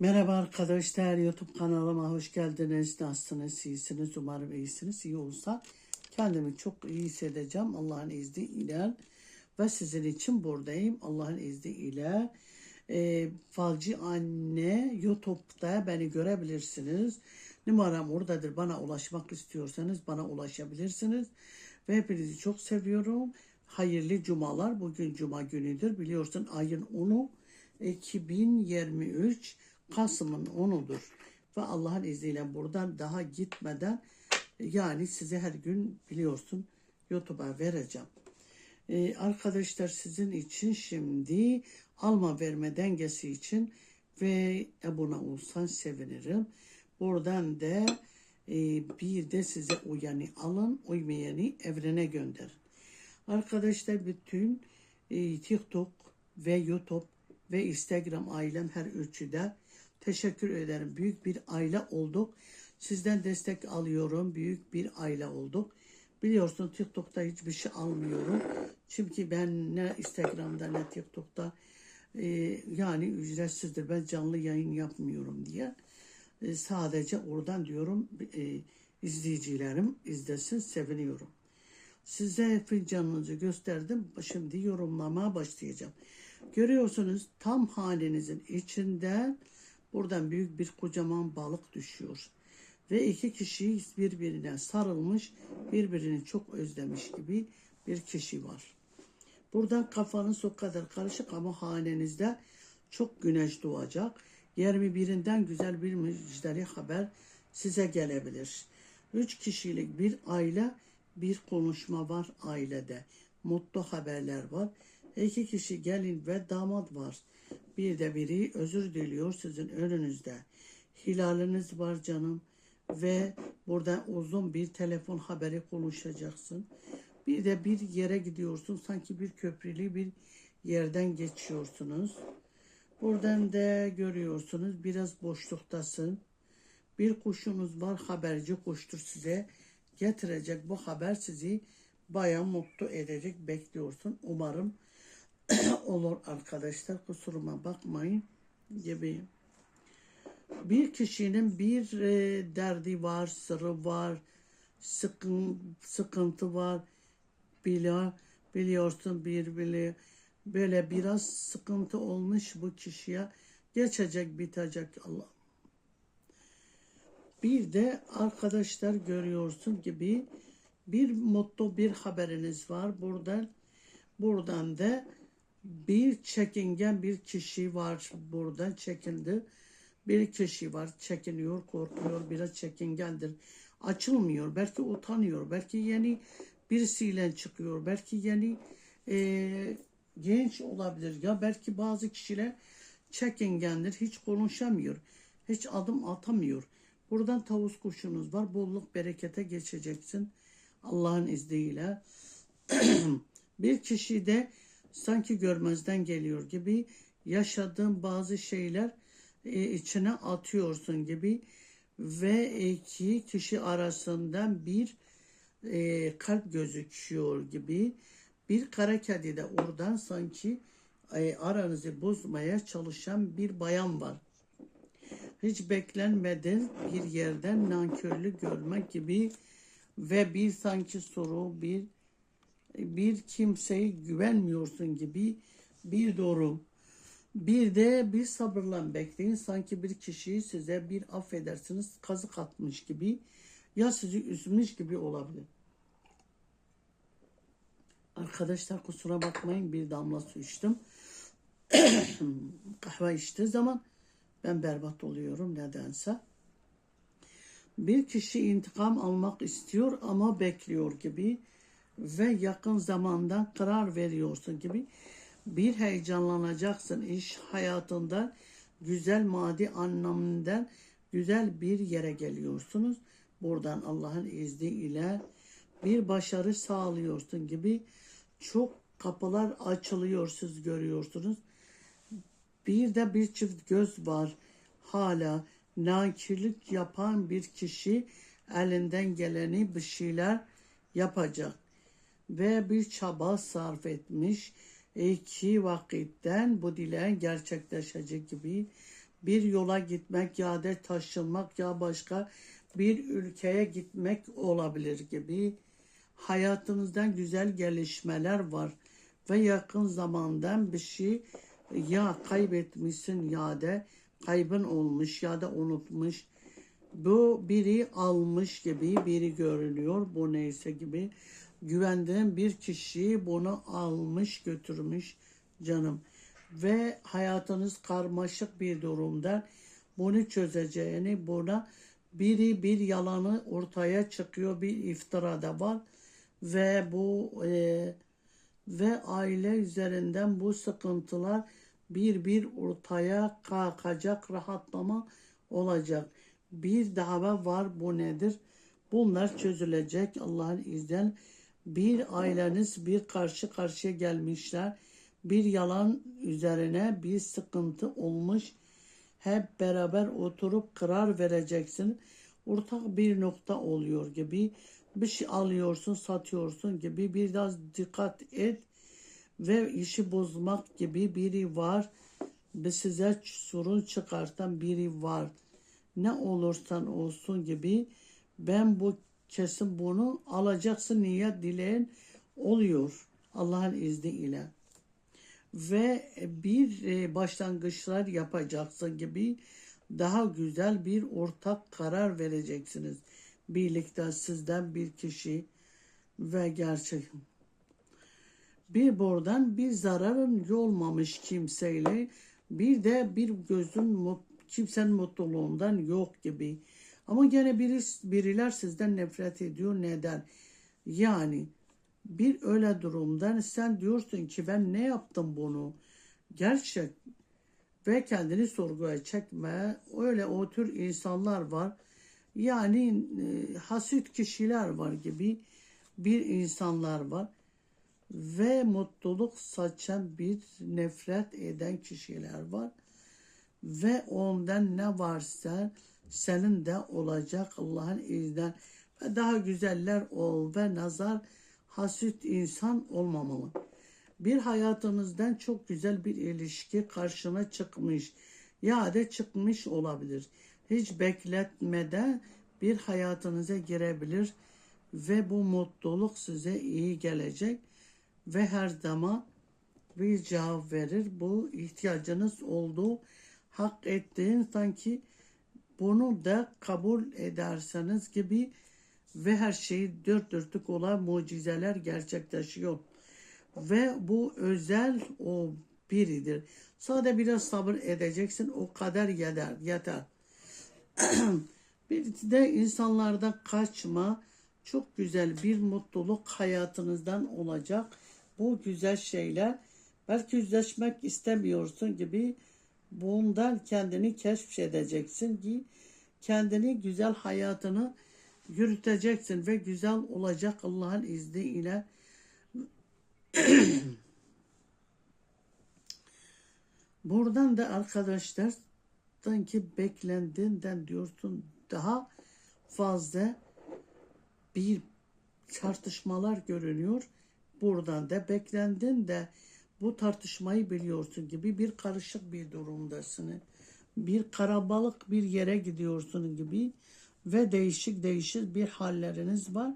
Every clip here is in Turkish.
Merhaba arkadaşlar YouTube kanalıma hoş geldiniz. Nasılsınız? İyisiniz? Umarım iyisiniz. İyi olsa kendimi çok iyi hissedeceğim Allah'ın izniyle. Ve sizin için buradayım Allah'ın izniyle. E, Falcı Anne YouTube'da beni görebilirsiniz. Numaram oradadır. Bana ulaşmak istiyorsanız bana ulaşabilirsiniz. Ve hepinizi çok seviyorum. Hayırlı cumalar. Bugün cuma günüdür. Biliyorsun ayın 10'u 2023 Kasım'ın 10'udur. Ve Allah'ın izniyle buradan daha gitmeden yani size her gün biliyorsun YouTube'a vereceğim. Ee, arkadaşlar sizin için şimdi alma verme dengesi için ve abone olsan sevinirim. Buradan da e, bir de size uyanı alın, uymayanı evrene gönderin. Arkadaşlar bütün e, TikTok ve YouTube ve Instagram ailem her üçü teşekkür ederim. Büyük bir aile olduk. Sizden destek alıyorum. Büyük bir aile olduk. Biliyorsun TikTok'ta hiçbir şey almıyorum. Çünkü ben ne Instagram'da ne TikTok'ta e, yani ücretsizdir. Ben canlı yayın yapmıyorum diye. E, sadece oradan diyorum e, izleyicilerim izlesin seviniyorum. Size fincanınızı gösterdim. Şimdi yorumlamaya başlayacağım. Görüyorsunuz tam halinizin içinden buradan büyük bir kocaman balık düşüyor. Ve iki kişi birbirine sarılmış, birbirini çok özlemiş gibi bir kişi var. Buradan kafanız o kadar karışık ama hanenizde çok güneş doğacak. 21'inden güzel bir müjdeli haber size gelebilir. Üç kişilik bir aile, bir konuşma var ailede. Mutlu haberler var. İki kişi gelin ve damat var. Bir de biri özür diliyor sizin önünüzde. Hilaliniz var canım ve burada uzun bir telefon haberi konuşacaksın. Bir de bir yere gidiyorsun sanki bir köprülü bir yerden geçiyorsunuz. Buradan da görüyorsunuz biraz boşluktasın. Bir kuşunuz var haberci kuştur size getirecek bu haber sizi baya mutlu edecek bekliyorsun. Umarım olur arkadaşlar kusuruma bakmayın gibi. Bir kişinin bir e, derdi var, sırrı var, sıkın, sıkıntı var. Bile, biliyorsun bir bile böyle biraz sıkıntı olmuş bu kişiye geçecek bitecek Allah. Bir de arkadaşlar görüyorsun gibi bir mutlu bir haberiniz var. Buradan buradan da bir çekingen bir kişi var buradan çekildi. Bir kişi var çekiniyor, korkuyor, biraz çekingendir. Açılmıyor, belki utanıyor, belki yeni birisiyle çıkıyor, belki yeni e, genç olabilir. Ya belki bazı kişiler çekingendir, hiç konuşamıyor, hiç adım atamıyor. Buradan tavus kuşunuz var, bolluk berekete geçeceksin Allah'ın izniyle. bir kişi de sanki görmezden geliyor gibi yaşadığın bazı şeyler e, içine atıyorsun gibi ve iki kişi arasından bir e, kalp gözüküyor gibi bir kara kedi de oradan sanki e, aranızı bozmaya çalışan bir bayan var. Hiç beklenmeden bir yerden nankörlük görmek gibi ve bir sanki soru bir bir kimseye güvenmiyorsun gibi bir durum. Bir de bir sabırla bekleyin. Sanki bir kişi size bir affedersiniz kazık atmış gibi ya sizi üzmüş gibi olabilir. Arkadaşlar kusura bakmayın bir damla su içtim. Kahve içtiği zaman ben berbat oluyorum nedense. Bir kişi intikam almak istiyor ama bekliyor gibi ve yakın zamanda karar veriyorsun gibi bir heyecanlanacaksın iş hayatında güzel maddi anlamından güzel bir yere geliyorsunuz. Buradan Allah'ın izniyle bir başarı sağlıyorsun gibi çok kapılar açılıyor siz görüyorsunuz. Bir de bir çift göz var hala nankirlik yapan bir kişi elinden geleni bir şeyler yapacak ve bir çaba sarf etmiş. İki vakitten bu dileğin gerçekleşecek gibi bir yola gitmek ya da taşınmak ya başka bir ülkeye gitmek olabilir gibi hayatınızdan güzel gelişmeler var ve yakın zamandan bir şey ya kaybetmişsin ya da kaybın olmuş ya da unutmuş. Bu biri almış gibi biri görünüyor. Bu neyse gibi. Güvendiğim bir kişi bunu almış götürmüş canım. Ve hayatınız karmaşık bir durumda. Bunu çözeceğini buna biri bir yalanı ortaya çıkıyor. Bir iftira da var. Ve bu e, ve aile üzerinden bu sıkıntılar bir bir ortaya kalkacak rahatlama olacak. Bir dava var bu nedir? Bunlar çözülecek Allah'ın izniyle. Bir aileniz bir karşı karşıya gelmişler. Bir yalan üzerine bir sıkıntı olmuş. Hep beraber oturup karar vereceksin. Ortak bir nokta oluyor gibi. Bir şey alıyorsun, satıyorsun gibi. Biraz dikkat et ve işi bozmak gibi biri var ve size sorun çıkartan biri var. Ne olursan olsun gibi ben bu kesin bunu alacaksın niyet dileyen oluyor Allah'ın izniyle. Ve bir e, başlangıçlar yapacaksın gibi daha güzel bir ortak karar vereceksiniz. Birlikte sizden bir kişi ve gerçek bir buradan bir zararın olmamış kimseyle bir de bir gözün kimsenin mutluluğundan yok gibi. Ama gene biri, biriler sizden nefret ediyor. Neden? Yani bir öyle durumdan sen diyorsun ki ben ne yaptım bunu? Gerçek ve kendini sorguya çekme. Öyle o tür insanlar var. Yani e, hasit kişiler var gibi bir insanlar var ve mutluluk saçan bir nefret eden kişiler var. Ve ondan ne varsa senin de olacak Allah'ın izniyle. Ve daha güzeller ol ve nazar hasit insan olmamalı. Bir hayatınızdan çok güzel bir ilişki karşına çıkmış ya da çıkmış olabilir. Hiç bekletmeden bir hayatınıza girebilir ve bu mutluluk size iyi gelecek ve her zaman bir cevap verir. Bu ihtiyacınız olduğu hak ettiğin sanki bunu da kabul ederseniz gibi ve her şeyi dört dörtlük olan mucizeler gerçekleşiyor. Ve bu özel o biridir. Sadece biraz sabır edeceksin o kadar yeter. yeter. bir de insanlarda kaçma çok güzel bir mutluluk hayatınızdan olacak bu güzel şeyler belki yüzleşmek istemiyorsun gibi bundan kendini keşfedeceksin ki kendini güzel hayatını yürüteceksin ve güzel olacak Allah'ın izniyle. Buradan da arkadaşlar sanki beklendiğinden diyorsun daha fazla bir tartışmalar görünüyor buradan da beklendin de bu tartışmayı biliyorsun gibi bir karışık bir durumdasın. Bir karabalık bir yere gidiyorsun gibi ve değişik değişik bir halleriniz var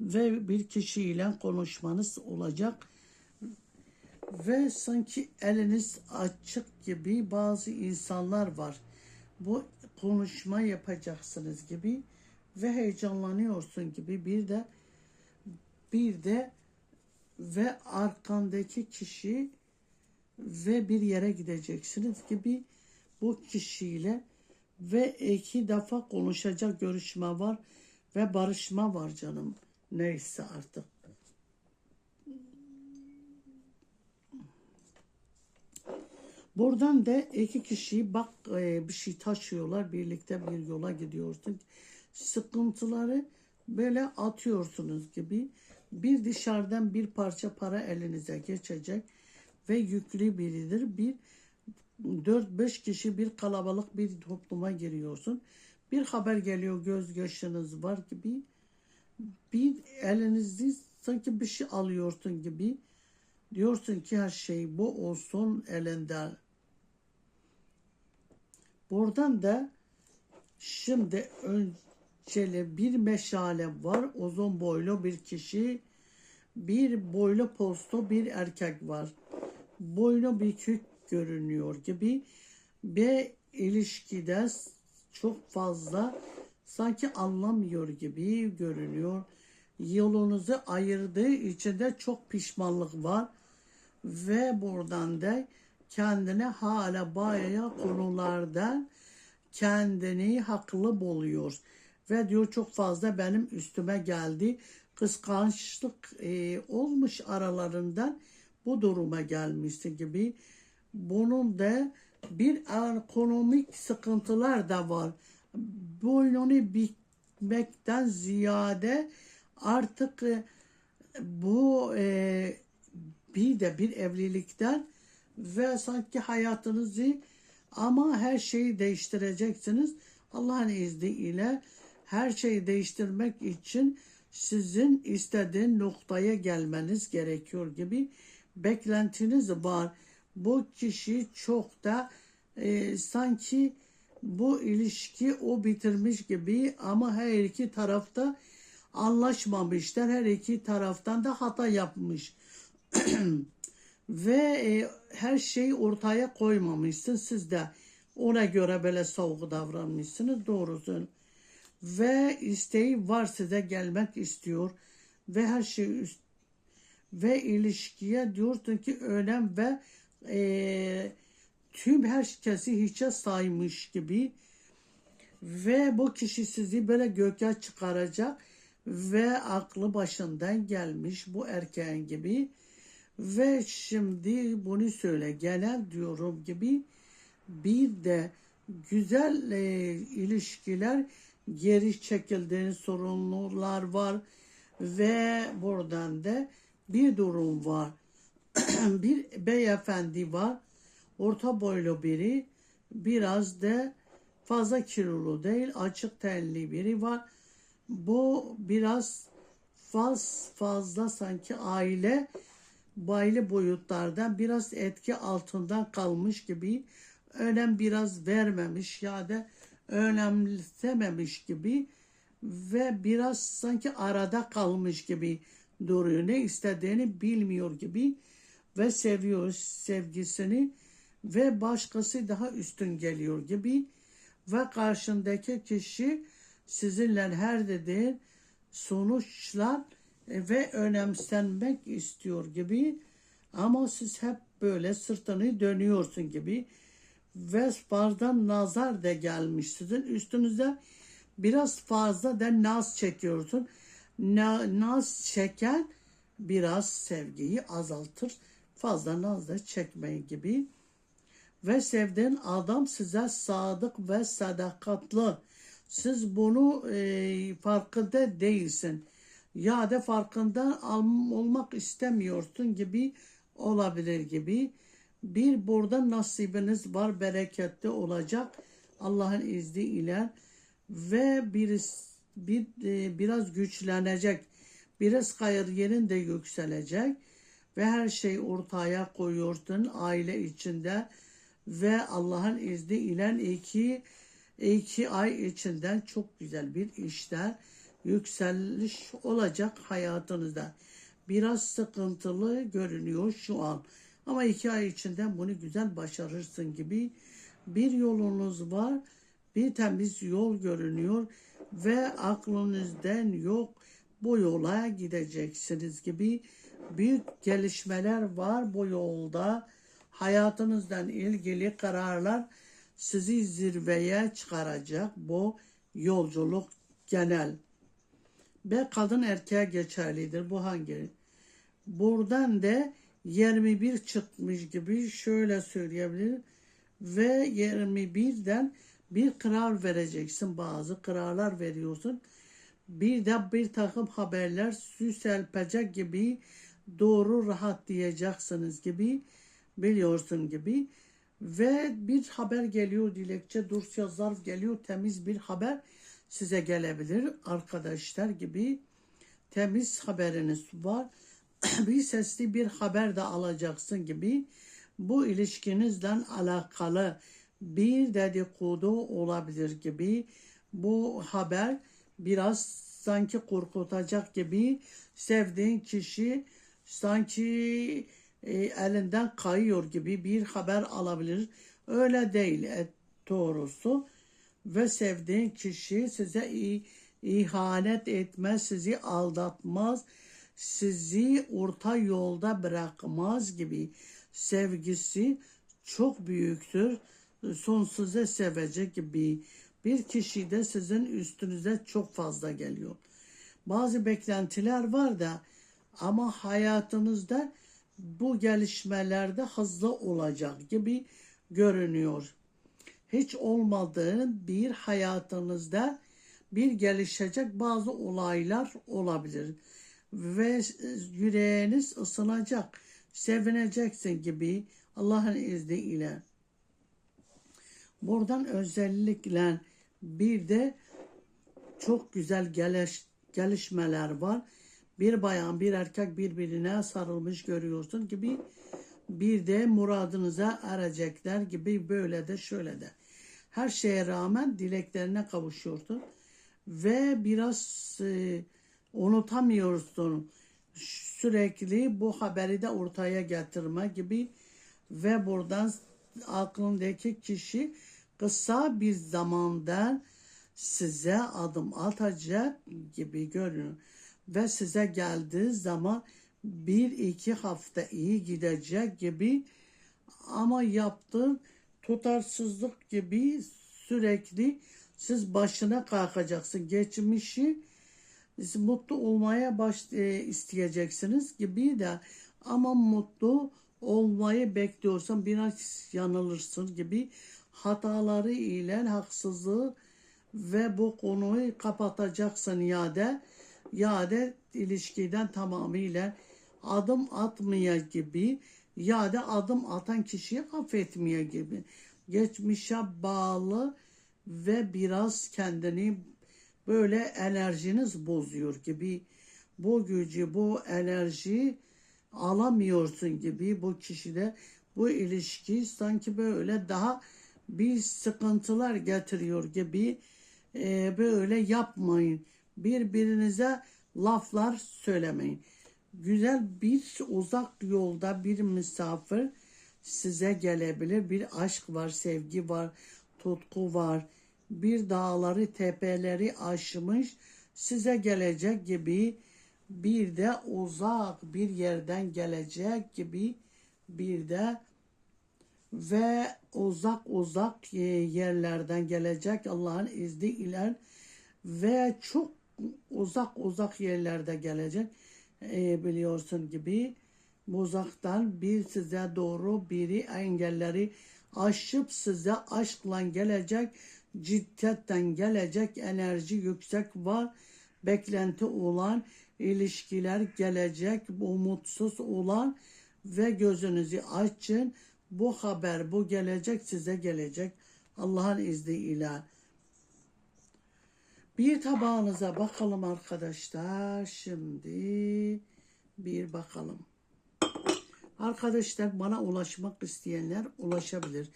ve bir kişiyle konuşmanız olacak ve sanki eliniz açık gibi bazı insanlar var. Bu konuşma yapacaksınız gibi ve heyecanlanıyorsun gibi bir de bir de ve arkandaki kişi ve bir yere gideceksiniz gibi bu kişiyle ve iki defa konuşacak görüşme var ve barışma var canım. Neyse artık. Buradan da iki kişi bak e, bir şey taşıyorlar birlikte bir yola gidiyorsun. Sıkıntıları böyle atıyorsunuz gibi bir dışarıdan bir parça para elinize geçecek ve yüklü biridir. Bir 4-5 kişi bir kalabalık bir topluma giriyorsun. Bir haber geliyor göz yaşınız var gibi. Bir elinizde sanki bir şey alıyorsun gibi. Diyorsun ki her şey bu olsun elinde. Buradan da şimdi önceli bir meşale var. Uzun boylu bir kişi. Bir boylu postu bir erkek var. Boynu bükük görünüyor gibi ve ilişkide çok fazla sanki anlamıyor gibi görünüyor. Yolunuzu ayırdığı için de çok pişmanlık var ve buradan da kendine hala bayağı konularda kendini haklı buluyor. Ve diyor çok fazla benim üstüme geldi. Kıskançlık e, olmuş aralarından bu duruma gelmişti gibi. Bunun da bir ekonomik sıkıntılar da var. Boynunu bükmekten ziyade artık e, bu e, bir de bir evlilikten ve sanki hayatınızı ama her şeyi değiştireceksiniz. Allah'ın izniyle her şeyi değiştirmek için sizin istediğin noktaya gelmeniz gerekiyor gibi beklentiniz var. Bu kişi çok da e, sanki bu ilişki o bitirmiş gibi ama her iki tarafta anlaşmamışlar. Her iki taraftan da hata yapmış. Ve e, her şeyi ortaya koymamışsın. Siz de ona göre böyle soğuk davranmışsınız. Doğrusu. Ve isteği var size gelmek istiyor. Ve her şey üst ve ilişkiye diyorsun ki önem ve e, tüm herkesi hiçe saymış gibi ve bu kişi sizi böyle göke çıkaracak ve aklı başından gelmiş bu erkeğin gibi ve şimdi bunu söyle genel diyorum gibi bir de güzel e, ilişkiler geri çekildiğin sorunlar var ve buradan da bir durum var. bir beyefendi var. Orta boylu biri. Biraz da fazla kilolu değil. Açık tenli biri var. Bu biraz faz, fazla sanki aile baylı boyutlardan biraz etki altından kalmış gibi önem biraz vermemiş ya da önemsememiş gibi ve biraz sanki arada kalmış gibi duruyor. Ne istediğini bilmiyor gibi ve seviyor sevgisini ve başkası daha üstün geliyor gibi ve karşındaki kişi sizinle her dediğin sonuçlar ve önemsenmek istiyor gibi ama siz hep böyle sırtını dönüyorsun gibi ve fazla nazar da gelmiş sizin üstünüze biraz fazla da naz çekiyorsun. Na, naz çeken biraz sevgiyi azaltır. Fazla naz da çekmeyin gibi. Ve sevdiğin adam size sadık ve sadakatli. Siz bunu e, farkında değilsin. Ya da farkında olmak istemiyorsun gibi olabilir gibi. Bir burada nasibiniz var, bereketli olacak Allah'ın izniyle ve bir, bir e, biraz güçlenecek. Biraz kariyerin de yükselecek ve her şey ortaya koyuyorsun aile içinde ve Allah'ın izniyle iki iki ay içinden çok güzel bir işte yükseliş olacak hayatınızda. Biraz sıkıntılı görünüyor şu an. Ama iki ay içinde bunu güzel başarırsın gibi bir yolunuz var. Bir temiz yol görünüyor ve aklınızdan yok bu yola gideceksiniz gibi büyük gelişmeler var bu yolda. Hayatınızdan ilgili kararlar sizi zirveye çıkaracak bu yolculuk genel. Ve kadın erkeğe geçerlidir. Bu hangi? Buradan da 21 çıkmış gibi şöyle söyleyebilirim. Ve 21'den bir karar vereceksin. Bazı kararlar veriyorsun. Bir de bir takım haberler süselpecek gibi doğru rahat diyeceksiniz gibi biliyorsun gibi ve bir haber geliyor dilekçe dosya zarf geliyor temiz bir haber size gelebilir arkadaşlar gibi temiz haberiniz var bir sesli bir haber de alacaksın gibi bu ilişkinizle alakalı bir dedikodu olabilir gibi. Bu haber biraz sanki korkutacak gibi sevdiğin kişi sanki e, elinden kayıyor gibi bir haber alabilir. Öyle değil e, doğrusu. Ve sevdiğin kişi size ihanet etmez, sizi aldatmaz, sizi orta yolda bırakmaz gibi sevgisi çok büyüktür. Sonsuza sevecek gibi bir kişi de sizin üstünüze çok fazla geliyor. Bazı beklentiler var da ama hayatınızda bu gelişmelerde hızlı olacak gibi görünüyor hiç olmadığı bir hayatınızda bir gelişecek bazı olaylar olabilir ve yüreğiniz ısınacak, sevineceksin gibi Allah'ın izniyle. Buradan özellikle bir de çok güzel geliş, gelişmeler var. Bir bayan bir erkek birbirine sarılmış görüyorsun gibi bir de muradınıza erecekler gibi böyle de şöyle de. Her şeye rağmen dileklerine kavuşuyorsun ve biraz e, unutamıyorsun sürekli bu haberi de ortaya getirme gibi ve buradan aklındaki kişi kısa bir zamanda size adım atacak gibi görünüyor. Ve size geldiği zaman bir iki hafta iyi gidecek gibi ama yaptığı tutarsızlık gibi sürekli siz başına kalkacaksın. Geçmişi mutlu olmaya baş e, isteyeceksiniz gibi de ama mutlu olmayı bekliyorsan biraz yanılırsın gibi hataları ile haksızlığı ve bu konuyu kapatacaksın ya da ya da ilişkiden tamamıyla adım atmaya gibi ya da adım atan kişiyi affetmeye gibi. Geçmişe bağlı ve biraz kendini böyle enerjiniz bozuyor gibi bu gücü bu enerjiyi alamıyorsun gibi bu kişide bu ilişki sanki böyle daha bir sıkıntılar getiriyor gibi e, böyle yapmayın birbirinize laflar söylemeyin güzel bir uzak yolda bir misafir size gelebilir. Bir aşk var, sevgi var, tutku var. Bir dağları, tepeleri aşmış size gelecek gibi bir de uzak bir yerden gelecek gibi bir de ve uzak uzak yerlerden gelecek Allah'ın izniyle ve çok uzak uzak yerlerde gelecek. E, biliyorsun gibi uzaktan bir size doğru biri engelleri aşıp size aşkla gelecek, ciddiyetten gelecek enerji yüksek var, beklenti olan ilişkiler gelecek, umutsuz olan ve gözünüzü açın. Bu haber, bu gelecek size gelecek. Allah'ın izniyle. Bir tabağınıza bakalım arkadaşlar. Şimdi bir bakalım. Arkadaşlar bana ulaşmak isteyenler ulaşabilir.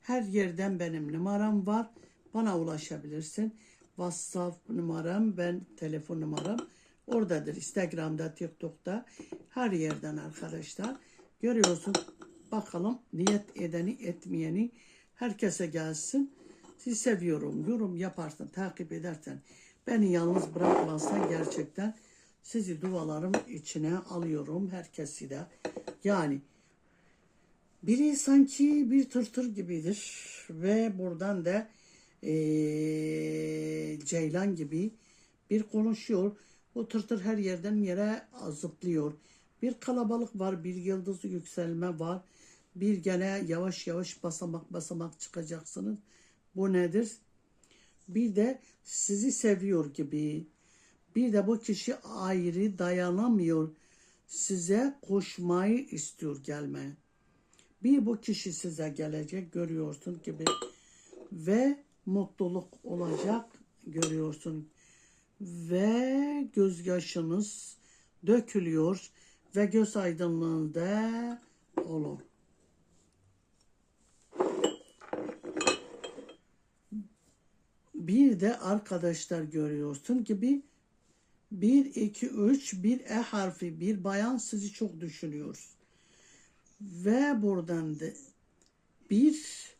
Her yerden benim numaram var. Bana ulaşabilirsin. WhatsApp numaram, ben telefon numaram oradadır. Instagram'da, TikTok'ta her yerden arkadaşlar. Görüyorsun bakalım niyet edeni etmeyeni herkese gelsin. Sizi seviyorum. Yorum yaparsan, takip edersen, beni yalnız bırakmazsan gerçekten sizi dualarım içine alıyorum. Herkesi de. Yani biri sanki bir tırtır gibidir. Ve buradan da ee, ceylan gibi bir konuşuyor. O tırtır her yerden yere zıplıyor. Bir kalabalık var, bir yıldız yükselme var. Bir gene yavaş yavaş basamak basamak çıkacaksınız. Bu nedir? Bir de sizi seviyor gibi. Bir de bu kişi ayrı dayanamıyor. Size koşmayı istiyor gelmeye. Bir bu kişi size gelecek görüyorsun gibi. Ve mutluluk olacak görüyorsun. Ve gözyaşınız dökülüyor ve göz aydınlığında olur. Bir de arkadaşlar görüyorsun gibi 1, 2, 3 bir E harfi bir bayan sizi çok düşünüyor. Ve buradan da bir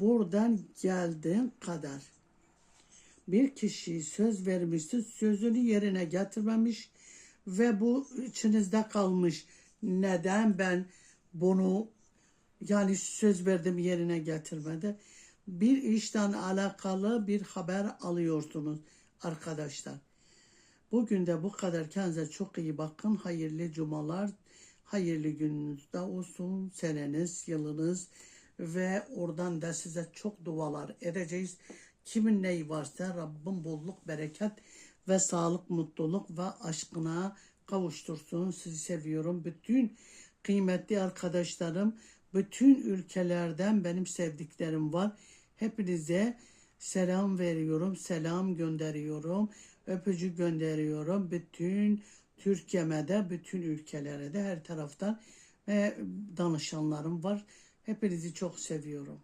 buradan geldiğin kadar bir kişi söz vermişsin sözünü yerine getirmemiş ve bu içinizde kalmış. Neden ben bunu yani söz verdim yerine getirmedi. Bir işten alakalı bir haber alıyorsunuz arkadaşlar. Bugün de bu kadar kendinize çok iyi bakın. Hayırlı cumalar, hayırlı gününüzde olsun. Seneniz, yılınız ve oradan da size çok dualar edeceğiz. Kimin neyi varsa Rabbim bolluk, bereket ve sağlık, mutluluk ve aşkına kavuştursun. Sizi seviyorum. Bütün kıymetli arkadaşlarım, bütün ülkelerden benim sevdiklerim var. Hepinize selam veriyorum, selam gönderiyorum, öpücük gönderiyorum. Bütün Türkiye'me de, bütün ülkelere de her taraftan ve danışanlarım var. Hepinizi çok seviyorum.